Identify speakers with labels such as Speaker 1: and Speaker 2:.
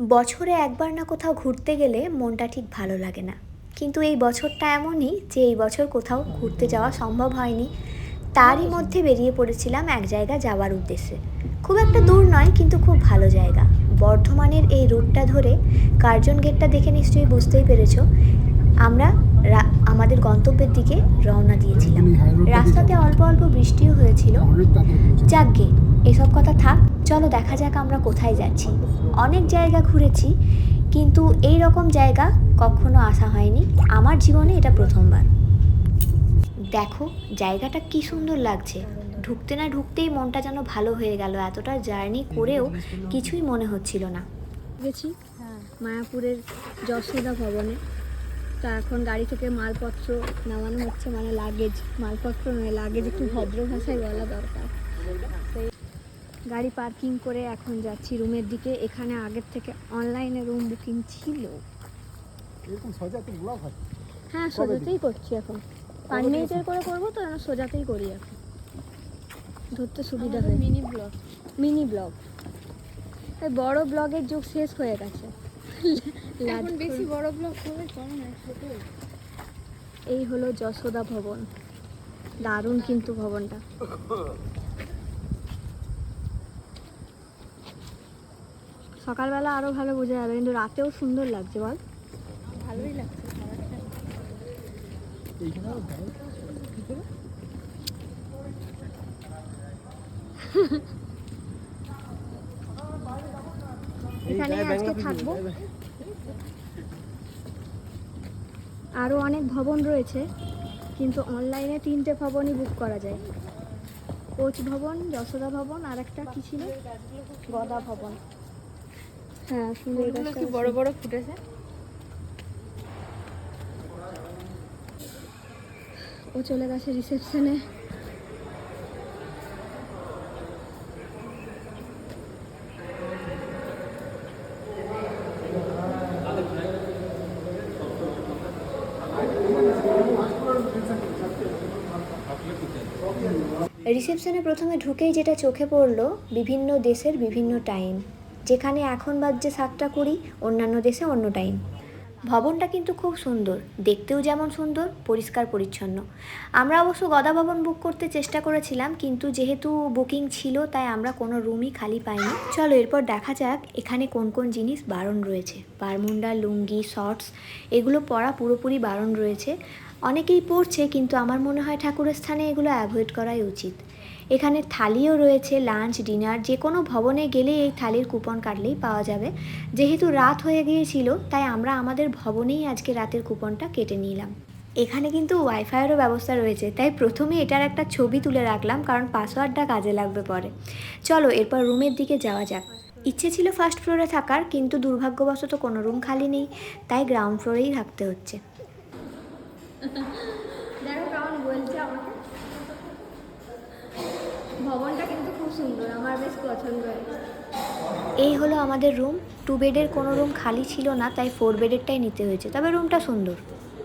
Speaker 1: বছরে একবার না কোথাও ঘুরতে গেলে মনটা ঠিক ভালো লাগে না। কিন্তু এই বছরটা এমনই যে এই বছর কোথাও ঘুরতে যাওয়া সম্ভব হয়নি। তারই মধ্যে বেরিয়ে পড়েছিলাম এক জায়গা যাওয়ার উদ্দেশ্যে। খুব একটা দূর নয় কিন্তু খুব ভালো জায়গা। বর্ধমানের এই রুটটা ধরে কার্জন গেটটা দেখে নিশ্চয়ই বুঝতেই পেরেছ। আমরা আমাদের গন্তব্যের দিকে রওনা দিয়েছিলাম। রাস্তাতে অল্প অল্প বৃষ্টিও হয়েছিল। যাক যাকগে এসব চলো দেখা যাক আমরা কোথায় যাচ্ছি। অনেক জায়গা ঘুরেছি, কিন্তু এই রকম জায়গা কখনো আসা হয়নি। আমার জীবনে এটা প্রথমবার। দেখো, জায়গাটা কি সুন্দর লাগছে। ঢুকতে না ঢুকতেই মনটা যেন ভালো হয়ে গেল। এতটা জার্নি করেও কিছুই মনে হচ্ছিল না।
Speaker 2: গেছি মায়াপুরের যশোদা ভবনে। তা এখন গাড়ি থেকে মালপত্র নামানো হচ্ছে মানে লাগেজ মালপত্র নয় লাগেজ একটু ভদ্র ভাষায় বলা দরকার। গাড়ি পার্কিং করে এখন যাচ্ছি রুমের দিকে। এখানে আগের থেকে অনলাইনে রুম বুকিং ছিল।
Speaker 3: হয়?
Speaker 2: হ্যাঁ সোজাতেই করছি এখন। পাঁচ মিনিটের করে করব তো এখন সোজাতেই করি এখন। ধরতে সুবিধা হয়। মিনি ব্লগ মিনি ব্লগ এই বড় ব্লগের যুগ শেষ হয়ে গেছে।
Speaker 4: এখন বেশি বড় ব্লক হবে না ছোট
Speaker 2: এই হলো যশোদা ভবন। দারুণ কিন্তু ভবনটা। সকালবেলা আরও ভালো বোঝা যাবে কিন্তু রাতেও সুন্দর লাগছে বল।
Speaker 4: ভালোই লাগছে
Speaker 2: এখানে আজকে থাকব। আরও অনেক ভবন রয়েছে কিন্তু অনলাইনে তিনটে ভবনই বুক করা যায়। কোচ ভবন যশোদা ভবন আর একটা কি ছিল? গদা ভবন। হ্যাঁ ফুলের
Speaker 4: কি বড় বড় ফুটেছে?
Speaker 2: ও চলে গেছে রিসেপশনে
Speaker 1: রিসেপশনে প্রথমে ঢুকেই যেটা চোখে পড়ল বিভিন্ন দেশের বিভিন্ন টাইম যেখানে এখন বাজছে সাতটা কুড়ি, অন্যান্য দেশে অন্য টাইম ভবনটা কিন্তু খুব সুন্দর, দেখতেও যেমন সুন্দর, পরিষ্কার পরিচ্ছন্ন। আমরা অবশ্য গদা ভবন বুক করতে চেষ্টা করেছিলাম, কিন্তু যেহেতু বুকিং ছিল, তাই আমরা কোনো রুমই খালি পাইনি। চলো এরপর দেখা যাক এখানে কোন কোন জিনিস বারণ রয়েছে। বারমুন্ডা লুঙ্গি শর্টস এগুলো পরা পুরোপুরি বারণ রয়েছে। অনেকেই পড়ছে কিন্তু আমার মনে হয় ঠাকুরের স্থানে এগুলো অ্যাভয়েড করাই উচিত। এখানে থালিও রয়েছে লাঞ্চ ডিনার যে কোনো ভবনে গেলে এই থালির কুপন কাটলেই পাওয়া যাবে। যেহেতু রাত হয়ে গিয়েছিল, তাই আমরা আমাদের ভবনেই আজকে রাতের কুপনটা কেটে নিলাম। এখানে কিন্তু ওয়াইফাইয়েরও ব্যবস্থা রয়েছে, তাই প্রথমে এটার একটা ছবি তুলে রাখলাম, কারণ পাসওয়ার্ডটা কাজে লাগবে পরে। চলো, এরপর রুমের দিকে যাওয়া যাক। ইচ্ছে ছিল ফার্স্ট ফ্লোরে থাকার, কিন্তু দুর্ভাগ্যবশত কোনো রুম খালি নেই, তাই গ্রাউন্ড ফ্লোরেই থাকতে হচ্ছে।
Speaker 2: দেখো কেমন বলছে আমাকে ভবনটা কিন্তু খুব সুন্দর, আমার বেশ পছন্দ হয়েছে।
Speaker 1: এই হলো আমাদের রুম টু বেডের কোনো রুম খালি ছিল না, তাই ফোর বেডেরটাই নিতে হয়েছে। তবে রুমটা সুন্দর।